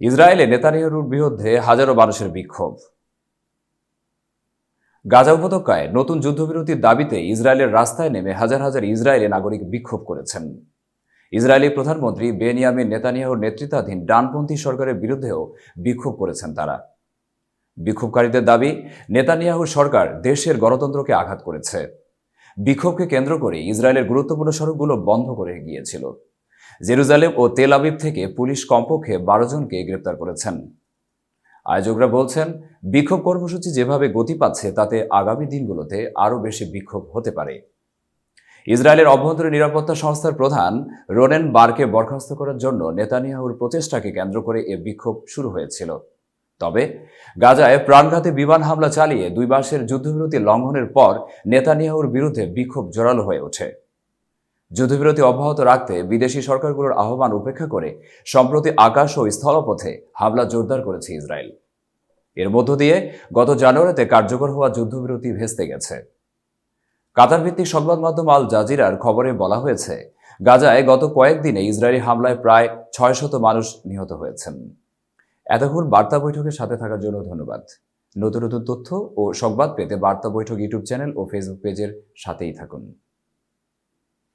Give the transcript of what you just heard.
ইসরায়েলে নেতানিয়াহুর বিরুদ্ধে হাজারো মানুষের বিক্ষোভ। গাজা উপত্যকায় নতুন যুদ্ধবিরতির দাবিতে ইসরায়েলের রাস্তায় নেমে হাজার হাজার ইসরায়েলি নাগরিক বিক্ষোভ করেছেন। ইসরায়েলি প্রধানমন্ত্রী বেনিয়ামিন নেতানিয়াহুর নেতৃত্বাধীন ডানপন্থী সরকারের বিরুদ্ধেও বিক্ষোভ করেছেন তারা। বিক্ষোভকারীদের দাবি নেতানিয়াহু সরকার দেশের গণতন্ত্রকে আঘাত করেছে। বিক্ষোভকে কেন্দ্র করে ইসরায়েলের গুরুত্বপূর্ণ সড়কগুলো বন্ধ করে গিয়েছিল। জেরুজালেম ও তেল আবিব থেকে পুলিশ কমপক্ষে বারো জনকে গ্রেপ্তার করেছেন। আয়োজকরা বলছেন, বিক্ষোভ কর্মসূচি যেভাবে গতি পাচ্ছে, তাতে আগামী দিনগুলোতে আরও বেশি বিক্ষোভ হতে পারে। ইসরায়েলের অভ্যন্তরীণ নিরাপত্তা সংস্থার প্রধান রোনেন বারকে বরখাস্ত করার জন্য নেতানিয়াহুর প্রচেষ্টাকে কেন্দ্র করে এ বিক্ষোভ শুরু হয়েছিল। তবে গাজায় প্রাণঘাতী বিমান হামলা চালিয়ে দুই মাসের যুদ্ধবিরতি লঙ্ঘনের পর নেতানিয়াহুর বিরুদ্ধে বিক্ষোভ জোরালো হয়ে ওঠে। যুদ্ধবিরতি অব্যাহত রাখতে বিদেশি সরকারগুলোর আহ্বান উপেক্ষা করে সম্প্রতি আকাশ ও স্থলপথে হামলা জোরদার করেছে ইসরায়েল। এর মধ্য দিয়ে গত জানুয়ারিতে কার্যকর হওয়া যুদ্ধবিরতি ভেস্তে গেছে। কাতার ভিত্তিক সংবাদ মাধ্যম আল জাজিরার খবরে বলা হয়েছে, গাজায় গত কয়েকদিনে ইসরায়েলি হামলায় প্রায় ছয় শত মানুষ নিহত হয়েছেন। এতক্ষণ বার্তা বৈঠকের সাথে থাকার জন্য ধন্যবাদ। নতুন নতুন তথ্য ও সংবাদ পেতে বার্তা বৈঠক ইউটিউব চ্যানেল ও ফেসবুক পেজের সাথেই থাকুন।